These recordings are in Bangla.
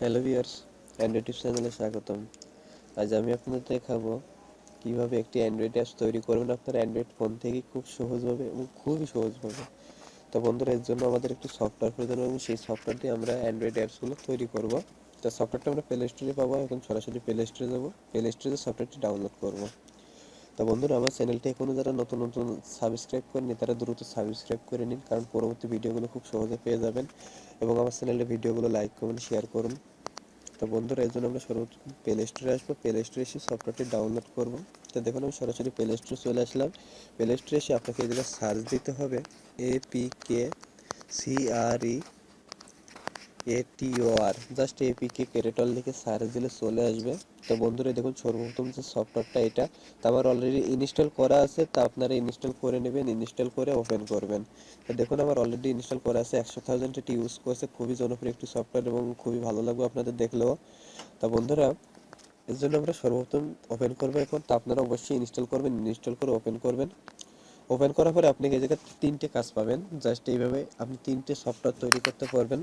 হ্যালো ভিউয়ার্স অ্যান্ড্রয়েড টিপস চ্যানেলে স্বাগতম। আজ আমি আপনাদের দেখাবো কীভাবে একটি অ্যান্ড্রয়েড অ্যাপস তৈরি করবেন আপনার অ্যান্ড্রয়েড ফোন থেকে খুব সহজভাবে এবং খুবই সহজভাবে। তো বন্ধুরা, এর জন্য আমাদের একটি সফটওয়্যার প্রয়োজন এবং সেই সফটওয়্যার দিয়ে আমরা অ্যান্ড্রয়েড অ্যাপসগুলো তৈরি করব। তো সফটওয়্যারটা আমরা প্লে স্টোরে পাবো এখন সরাসরি প্লে স্টোরে যাব। প্লে স্টোরে সফটওয়্যারটি ডাউনলোড করব। তো বন্ধুরা, আমার চ্যানেলটি এখনও যারা নতুন নতুন সাবস্ক্রাইব করেনি তারা দ্রুত সাবস্ক্রাইব করে নিন, কারণ পরবর্তী ভিডিওগুলো খুব সহজে পেয়ে যাবেন এবং আমার চ্যানেলের ভিডিওগুলো লাইক কমেন্ট শেয়ার করুন। তো বন্ধুরা, এর জন্য আমরা সর্বপ্রথম প্লে স্টোরে আসব। প্লে স্টোরে এসে সফটওয়্যারটি ডাউনলোড করব। তো দেখুন, আমি সরাসরি প্লে স্টোরে চলে আসলাম। প্লে স্টোরে এসে আপনাকে এই জায়গায় সার্চ দিতে হবে A P K C R E ATOR just APK কেরেটল লিখে সার্চ দিলে চলে আসবে। তো বন্ধুরা দেখুন সর্বপ্রথম যে সফটওয়্যারটা এটা, তো আমার অলরেডি ইনস্টল করা আছে, তা আপনারা ইনস্টল করে নেবেন ইনস্টল করে ওপেন করবেন। তো দেখুন, আমার অলরেডি ইনস্টল করা আছে। একশো থাউজেন্ড এটি ইউজ করছে, খুবই জনপ্রিয় একটি সফটওয়্যার এবং খুবই ভালো লাগবে আপনাদের দেখলেও। তা বন্ধুরা, এর জন্য আমরা সর্বপ্রথম ওপেন করব এখন। তো আপনারা অবশ্যই ইনস্টল করবেন ইনস্টল করে ওপেন করবেন। ওপেন করার পরে আপনি এই জায়গায় তিনটে কাজ পাবেন। জাস্ট এইভাবে আপনি তিনটে সফটওয়্যার তৈরি করতে পারবেন।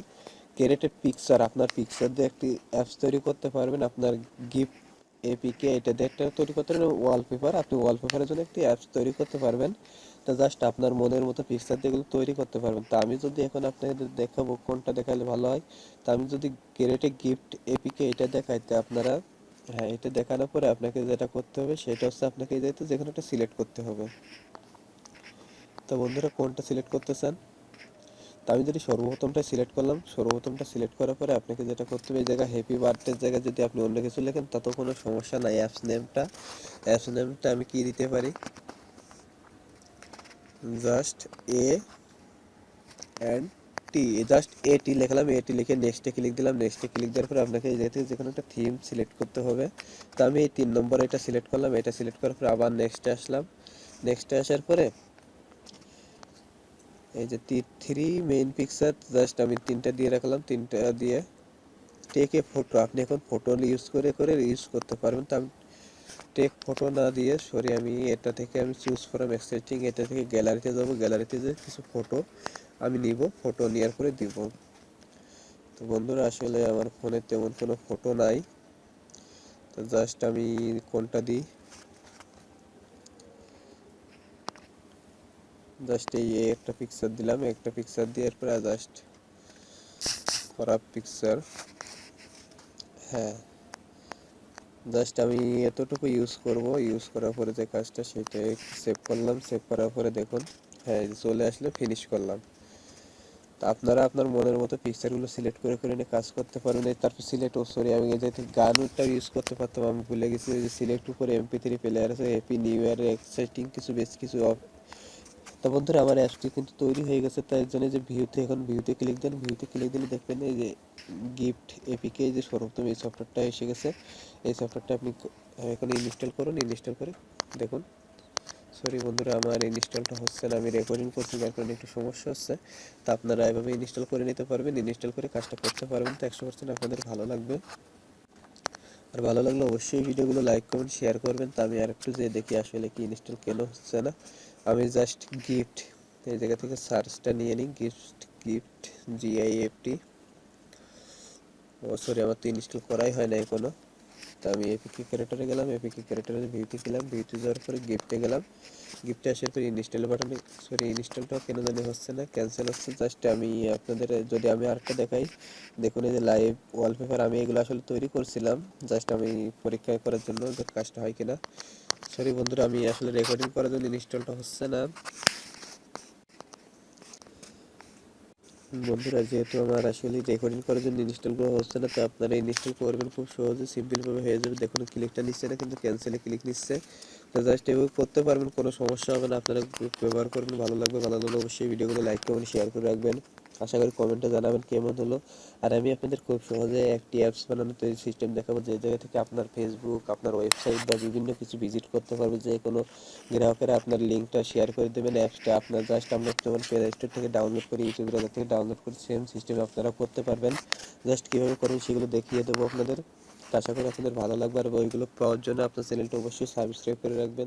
ক্রিয়েটেড পিকচার আপনার পিকচার দিয়ে একটি অ্যাপস তৈরি করতে পারবেন। আপনার গিফট এপিকে এটা দিয়ে একটা তৈরি করতে পারবেন। ওয়ালপেপার আপনি ওয়ালপেপারের জন্য একটি অ্যাপস তৈরি করতে পারবেন। তো জাস্ট আপনার মনের মতো পিকচার দিয়ে এগুলো তৈরি করতে পারবেন। তা আমি যদি এখন আপনাদের দেখাবো কোনটা দেখালে ভালো হয়, তো আমি যদি ক্রিয়েটেড গিফট এপিকে এটা দেখাই, তো আপনারা হ্যাঁ এটা দেখানোর পরে আপনাকে যেটা করতে হবে সেটা হচ্ছে আপনাকে যেতে যেখানে একটা সিলেক্ট করতে হবে। তো বন্ধুরা কোনটা সিলেক্ট করতে চান? তো আমি যদি সর্বপ্রথমটা সিলেক্ট করলাম, সর্বপ্রথমটা সিলেক্ট করার পরে আপনাকে যেটা করতে হবে, এই জায়গায় হ্যাপি বার্থডের জায়গায় যদি আপনি অন্য কিছু লেখেন তাতেও কোনো সমস্যা নাই। অ্যাপস নেমটা অ্যাপস নেমটা আমি কি দিতে পারি? Just A and T just A T লিখলাম এ টি লিখে নেক্সটে ক্লিক দিলাম নেক্সটে ক্লিক দেওয়ার পরে আপনাকে এই জায়গা থেকে যে কোনো একটা থিম সিলেক্ট করতে হবে। তো আমি এই তিন নম্বর এটা সিলেক্ট করলাম, এটা সিলেক্ট করার পরে আবার নেক্সটে আসলাম। নেক্সটে আসার পরে এই যে থ্রি মেইন পিকচার জাস্ট আমি তিনটা দিয়ে রাখলাম, তিনটা দিয়ে টেক ফটো আপনি এখন ফটো ইউজ করে করে ইউজ করতে পারবেন। তো আমি টেক ফটো না দিয়ে সরি, আমি এটা থেকে আমি চুজ ফ্রম এক্সাইটিং এটা থেকে গ্যালারিতে যাব। গ্যালারিতে যে কিছু ফটো আমি নিব ফটো নেওয়ার পরে দিব। তো বন্ধুরা, আসলে আমার ফোনে তেমন কোনো ফটো নাই। তো জাস্ট আমি কোনটা দিই? জাস্ট এই একটা পিকচার দিলাম, একটা পিকচার দিয়ে এরপরে জাস্ট খারাপ পিকচার হ্যাঁ। জাস্ট আমি এতটুকু ইউজ করব ইউজ করার পরে যে কাজটা সেটা সেভ করলাম সেভ করার পরে দেখুন হ্যাঁ চলে আসলে ফিনিশ করলাম। তা আপনারা আপনার মনের মতো পিকচারগুলো সিলেক্ট করে করে নিয়ে কাজ করতে পারবেন তারপর সিলেক্ট ও সরি আমি যাতে গানটা ইউজ করতে পারতাম, আমি ভুলে গেছি যে সিলেক্ট উপরে এমপি থ্রি প্লেয়ার আছে হ্যাপি নিউ ইয়ার এক্সাইটিং কিছু বেশ কিছু তো বন্ধুরা, আমার অ্যাপসটি কিন্তু তৈরি হয়ে গেছে। তাই জন্য যে ভিউতে, এখন ভিউতে ক্লিক দেন। ভিউতে ক্লিক দিলে দেখবেন এই যে গিফট এপিকে যে সর্বোত্তম এই সফটওয়্যারটা এসে গেছে। এই সফটওয়্যারটা আপনি এখন ইনস্টল করুন। ইনস্টল করে দেখুন। সরি বন্ধুরা, আমার ইনস্টলটা হচ্ছে না। আমি রেকর্ডিং করছি, যার কারণে একটু সমস্যা হচ্ছে। তা আপনারা এভাবে ইনস্টল করে নিতে পারবেন। ইনস্টল করে কাজটা করতে পারবেন। তো একশো পার্সেন্ট আপনাদের ভালো লাগবে। আর ভালো লাগলে অবশ্যই ভিডিওগুলো লাইক করুন শেয়ার করবেন। তা আমি আর একটু যে দেখি আসলে কি ইনস্টল কেন হচ্ছে না। আমি জাস্ট গিফট এই জায়গা থেকে সার্চটা নিয়ে নিই। গিফট গিফট জিআইএফটি ও সরি আমার তো ইনস্টল করাই হয় নাই কোনো তো আমি এপিকে ক্যারেক্টারে গেলাম, এপিকে ক্যারেক্টারে ভিউতে গেলাম ভিউতে যাওয়ার পরে গিফটে গেলাম। গিফটে আসার পরে ইনস্টল বাটনে সরি ইনস্টলটা কেন জানি হচ্ছে না ক্যান্সেল হচ্ছে। জাস্ট আমি আপনাদের, যদি আমি আরেকটা দেখাই, দেখুন এই যে লাইভ ওয়ালপেপার আমি এগুলো আসলে তৈরি করছিলাম। জাস্ট আমি পরীক্ষা করার জন্য কাজটা হয় কিনা। সরি বন্ধুরা, আমি আসলে রেকর্ডিং করার জন্য ইনস্টলটা হচ্ছে না। বন্ধুরা, যেহেতু আমার আসলে রেকর্ডিং করার জন্য ইনস্টল করা হচ্ছে না, তো আপনারা ইনস্টল করবেন খুব সহজে সিম্পলভাবে হয়ে যাবে। দেখুন ক্লিকটা নিচ্ছে না, কিন্তু ক্যান্সেলে ক্লিক নিচ্ছে। তো জাস্ট এভাবে করতে পারবেন, কোনো সমস্যা হবে না। আপনারা ব্যবহার করবেন, ভালো লাগবে, ভালো লাগলে অবশ্যই ভিডিওগুলো লাইক করবেন শেয়ার করে রাখবেন। আশা করি কমেন্টে জানাবেন কেমন হলো। আর আমি আপনাদের খুব সহজে একটি অ্যাপস বানানো তৈরি সিস্টেম দেখাবো যে জায়গা থেকে আপনার ফেসবুক আপনার ওয়েবসাইট বা বিভিন্ন কিছু ভিজিট করতে পারবে যে কোনো গ্রাহকেরা আপনার লিঙ্কটা শেয়ার করে দেবেন অ্যাপসটা আপনার জাস্ট আমরা যেমন প্লে স্টোর থেকে ডাউনলোড করি ইউটিউব থেকে ডাউনলোড করে সেম সিস্টেম আপনারা করতে পারবেন। জাস্ট কীভাবে করেন সেগুলো দেখিয়ে দেবো আপনাদের। আশা করি আপনাদের ভালো লাগবে আর ওইগুলো পাওয়ার জন্য আপনার চ্যানেলটা অবশ্যই সাবস্ক্রাইব করে রাখবেন।